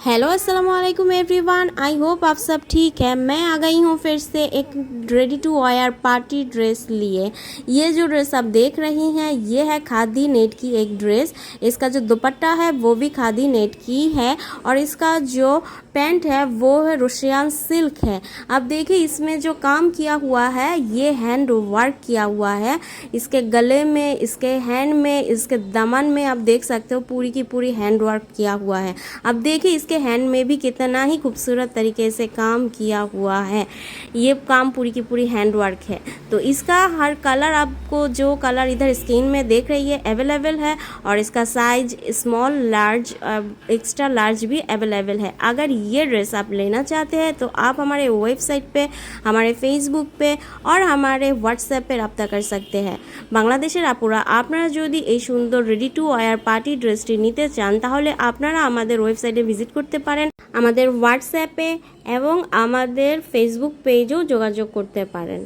Hello अस्सलाम वालेकुम everyone. I hope आप सब ठीक है। मैं आ गई हूँ फिर से एक ready to wear party dress लिए। ये जो ड्रेस आप देख रही हैं, ये है खादी नेट की एक ड्रेस इसका जो दुपट्टा है, वो भी खादी नेट की है और इसका जो पैंट है, वो है रुशियान सिल्क है। अब देखिए, इसमें जो काम किया हुआ है, ये हैंड वर्क किया हुआ है। इसके गले में, इसके हैंड में, इसके दमन में आप देख सकते हो, पूरी की पूरी हैंड वर्क किया हुआ है। अब देखिए इसके हैंड में भी कितना ही खूबसूरत तरीके से काम किया हुआ है ये काम पूरी की पूरी हैंड वर्क है तो इसका हर कलर आपको जो कलर इधर स्क्रीन में देख रही है अवेलेबल है और इसका size small large extra large भी अवेलेबल है अगर ये ड्रेस आप लेना चाहते हैं तो आप हमारे वेबसाइट पे हमारे ফেসবুক पे और हमारे হোয়াটসঅ্যাপে রাপ্তা कर सकते हैं বাংলাদেশের আপুরা আপনারা যদি এই সুন্দর রেডি টু ওয়ার পার্টি ড্রেসটি নিতে চান তাহলে আপনারা আমাদের ওয়েবসাইটে ভিজিট করতে পারেন। আমাদের হোয়াটসঅ্যাপে এবং আমাদের ফেসবুক পেজেও যোগাযোগ করতে পারেন।